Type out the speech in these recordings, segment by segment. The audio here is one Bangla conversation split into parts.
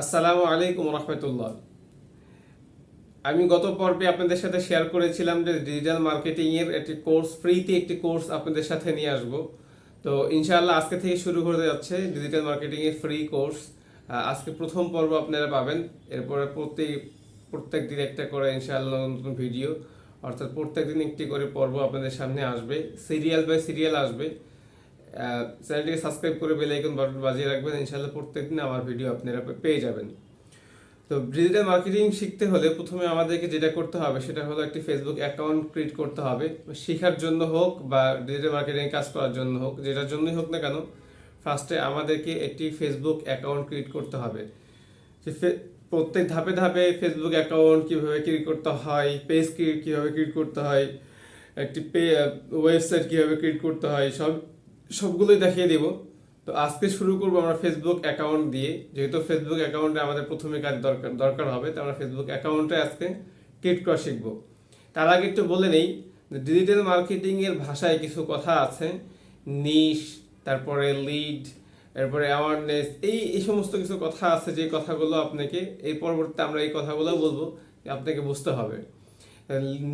আসসালামু আলাইকুম রহমতুল্লাহ। আমি গত পর্বে আপনাদের সাথে শেয়ার করেছিলাম যে ডিজিটাল মার্কেটিংয়ের একটি কোর্স ফ্রিতে একটি কোর্স আপনাদের সাথে নিয়ে আসব। তো ইনশাআল্লাহ আজকে থেকে শুরু করতে যাচ্ছে ডিজিটাল মার্কেটিংয়ের ফ্রি কোর্স আজকে প্রথম পর্ব আপনারা পাবেন। এরপরে প্রত্যেক প্রত্যেক দিন একটা করে ইনশাআল্লাহ নতুন ভিডিও অর্থাৎ প্রত্যেক দিন একটি করে পর্ব আপনাদের সামনে আসবে। সিরিয়াল বাই সিরিয়াল আসবে। চ্যানেলটিকে সাবস্ক্রাইব করে বেল আইকন বাটন বাজিয়ে রাখবেন। ইনশাআল্লাহ প্রত্যেকদিন আমার ভিডিও আপনারা পেয়ে যাবেন। তো ডিজিটাল মার্কেটিং শিখতে হলে প্রথমে আমাদেরকে যেটা করতে হবে, সেটা হলো একটি ফেসবুক অ্যাকাউন্ট ক্রিয়েট করতে হবে। শেখার জন্য হোক বা ডিজিটাল মার্কেটিং কাজ করার জন্য হোক, যেটার জন্যই হোক না কেন ফার্স্টে আমাদেরকে একটি ফেসবুক অ্যাকাউন্ট ক্রিয়েট করতে হবে। প্রত্যেক ধাপে ধাপে ফেসবুক অ্যাকাউন্ট কীভাবে ক্রিয়েট করতে হয় পেজ কীভাবে ক্রিয়েট করতে হয়, একটি পে ওয়েবসাইট কীভাবে ক্রিয়েট করতে হয়, সব সবগুলোই দেখিয়ে দেব। তো আজকে শুরু করব আমরা ফেসবুক অ্যাকাউন্ট দিয়ে। যেহেতু ফেসবুক অ্যাকাউন্টে আমাদের প্রথমে কাজ দরকার দরকার হবে, তো আমরা ফেসবুক অ্যাকাউন্টে আজকে ক্রিয়েট করা শিখব। তার আগে একটু বলে নেই ডিজিটাল মার্কেটিংয়ের ভাষায় কিছু কথা আছে। নিশ তারপরে লিড এরপরে অ্যাওয়ারনেস এই এই সমস্ত কিছু কথা আছে যে কথাগুলো আপনাকে এই পরবর্তীতে আমরা এই কথাগুলো বলব আপনাকে বুঝতে হবে।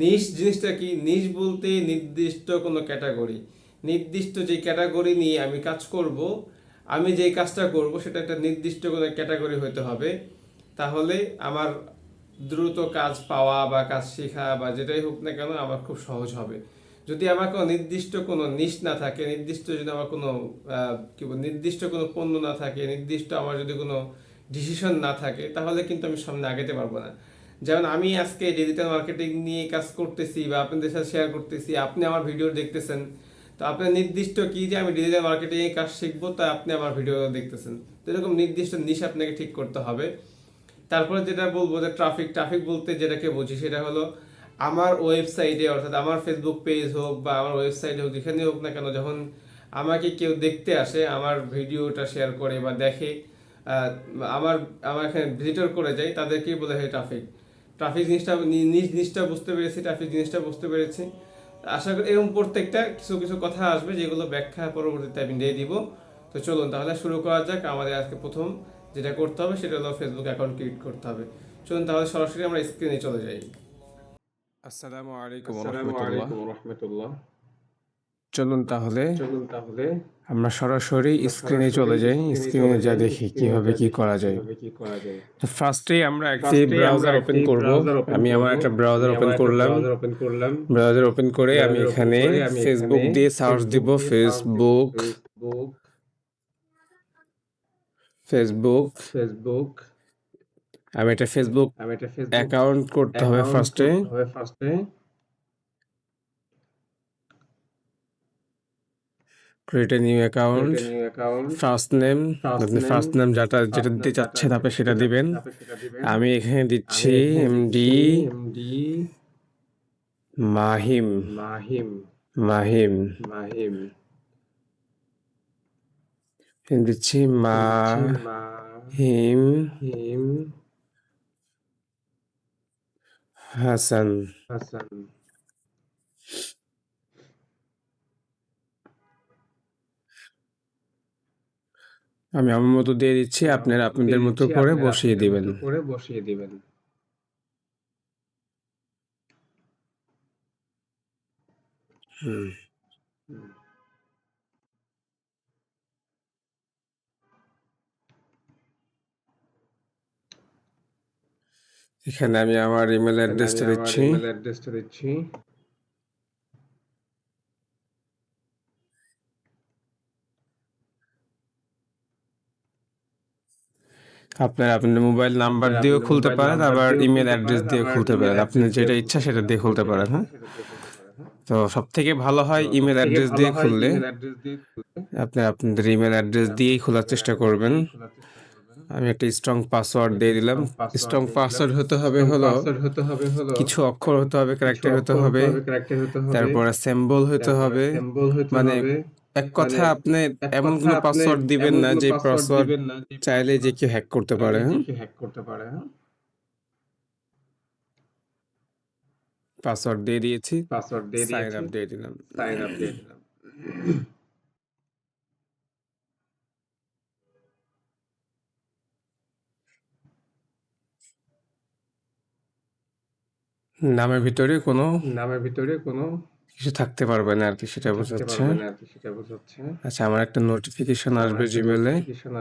নিশ জিনিসটা কি? নিশ বলতে নির্দিষ্ট কোনো ক্যাটাগরি নির্দিষ্ট যে ক্যাটাগরি নিয়ে আমি কাজ করব, আমি যে কাজটা করব, সেটা একটা নির্দিষ্ট কোনো ক্যাটাগরি হতে হবে। তাহলে আমার দ্রুত কাজ পাওয়া বা কাজ শেখা বা যেটাই হোক না কেন আমার খুব সহজ হবে। যদি আমার কোনো নির্দিষ্ট কোনো নিশ না থাকে, নির্দিষ্ট যদি আমার কোনো কি নির্দিষ্ট কোনো পণ্য না থাকে, নির্দিষ্ট আমার যদি কোনো ডিসিশন না থাকে, তাহলে কিন্তু আমি সামনে আগাতে পারব না। যেমন আমি আজকে ডিজিটাল মার্কেটিং নিয়ে কাজ করতেছি বা আপনাদের সাথে শেয়ার করতেছি, আপনি আমার ভিডিও দেখতেছেন তো আপনার নির্দিষ্ট কি যে আমি ডিজিটাল মার্কেটিং এ কাজ শিখব, তা আপনি আমার ভিডিও দেখতেছেন। তো এরকম নির্দিষ্ট নিশ আপনাকে ঠিক করতে হবে। তারপরে যেটা বলব যে ট্রাফিক ট্রাফিক বলতে যেটাকে বুঝি সেটা হলো আমার ওয়েবসাইটে অর্থাৎ আমার ফেসবুক পেজ হোক বা আমার ওয়েবসাইটে হোক যেখানে হোক না কেন, যখন আমাকে কেউ দেখতে আসে, আমার ভিডিওটা শেয়ার করে বা দেখে আমার আমার এখানে ভিজিটর করে যায়, তাদেরকেই বলে হয় ট্রাফিক ট্রাফিক জিনিসটা নিজ জিনিসটা বুঝতে পেরেছি ট্রাফিক জিনিসটা বুঝতে পেরেছি। আশা করি এরকম প্রত্যেকটা কিছু কিছু কথা আসবে যেগুলো ব্যাখ্যা পরবর্তীতে আমি দিয়ে দিব। তো চলুন তাহলে শুরু করা যাক। আমাদের আজকে প্রথম যেটা করতে হবে সেটা হলো ফেসবুক অ্যাকাউন্ট ক্রিয়েট করতে হবে। চলুন তাহলে সরাসরি আমরা স্ক্রিনে চলে যাই। আসসালামু আলাইকুম রহমতুল্লাহ। চলুন তাহলে। চলুন তাহলে। আমরা সরাসরি স্ক্রিনে চলে যাই। স্ক্রিনে যা দেখি কীভাবে কি করা যায়। তো ফার্স্টে আমরা একটি ব্রাউজার ওপেন করব। আমি আমার একটা ব্রাউজার ওপেন করলাম। ব্রাউজার ওপেন করে আমি এখানে ফেসবুক দিয়ে সার্চ দিব ফেসবুক ফেসবুক ফেসবুক ফেসবুক আমি একটা ফেসবুক আমি একটা ফেসবুক অ্যাকাউন্ট করতে হবে ফার্স্টে হবে ফার্স্টে create a new account first name আপনি ফার্স্ট নেম যেটা যেটা দিতে চাচ্ছেন আপনি সেটা দিবেন। আমি এখানে দিচ্ছি এমডি এমডি মাহিম মাহিম মাহিম মাহিম দিচ্ছি মাহিম মাহিম হাসান হাসান আমি আমার মতো দিয়ে দিচ্ছি আপনারা আপনাদের মতো করে বসিয়ে দিবেন। করে বসিয়ে দিবেন। এখানে আমি আমার ইমেল অ্যাড্রেসটা দিচ্ছি। ইমেল অ্যাড্রেসটা দিচ্ছি। আপনারা আপনার মোবাইল নাম্বার দিয়েও খুলতে পারেন আবার ইমেল অ্যাড্রেস দিয়ে খুলতে পারেন। আপনি যেটা ইচ্ছা সেটা দিয়ে খুলতে পারেন হ্যাঁ? তো সব থেকে ভালো হয় ইমেল অ্যাড্রেস দিয়ে খুললে আপনি আপনাদের ইমেল অ্যাড্রেস দিয়েই খোলার চেষ্টা করবেন। আমি একটা স্ট্রং পাসওয়ার্ড দিয়ে দিলাম। স্ট্রং পাসওয়ার্ড হতে হবে হলো হতে হবে হলো কিছু অক্ষর হতে হবে ক্যারেক্টার হতে হবে। তারপরে সিম্বল হতে হবে। মানে মানে এক কথা আপনি এমন কোনো পাসওয়ার্ড দিবেন না যে পাসওয়ার্ড চাইলে যে কেউ হ্যাক করতে পারে হ্যাক করতে পারে পাসওয়ার্ড দিয়ে দিয়েছি। পাসওয়ার্ড দিয়ে সাইন আপ দিয়ে দিলাম। সাইন আপ দিয়ে দিলাম। নামের ভিতরে কোনো নামের ভিতরে কোনো কিছু থাকতে পারবে না আর কি সেটা বোঝাচ্ছে। আচ্ছা আমার একটা নোটিফিকেশন আসবে জিমেলে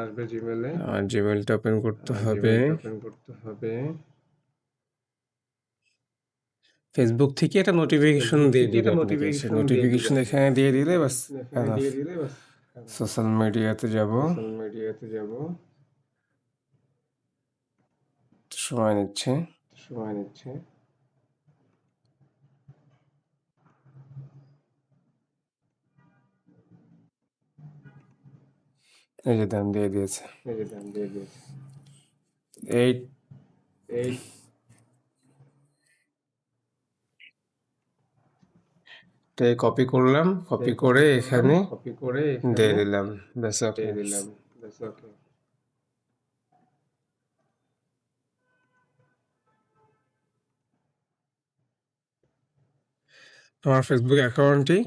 আসবে জিমেলে আর জিমেলটা ওপেন করতে হবে। ওপেন করতে হবে। ফেসবুক থেকে একটা নোটিফিকেশন দিয়ে দিয়ে নোটিফিকেশন এখানে দিয়ে দিলে বাস দিলে সোশ্যাল মিডিয়াতে যাব। মিডিয়াতে যাব। সময় নিচ্ছে। সময় নিচ্ছে। এই যে দাম দিয়ে দিয়েছে। এই যে দাম দিয়ে দিয়েছে। এই এই কপি করলাম কপি করে এখানে কপি করে দিয়ে দিলাম। ব্যাস দিয়ে দিলাম। ব্যাস ওকে আমার ফেসবুক অ্যাকাউন্টটি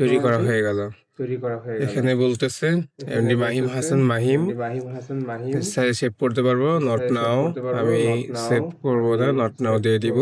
তৈরি করা হয়ে গেল। তৈরি করা হয়ে এখানে বলতেছে এমনি এমডি মাহিম হাসান মাহিম। মাহিম হাসান মাহিম। সেভ করতে পারব নট নাও আমি সেভ করব না নট নাও দিয়ে দিব।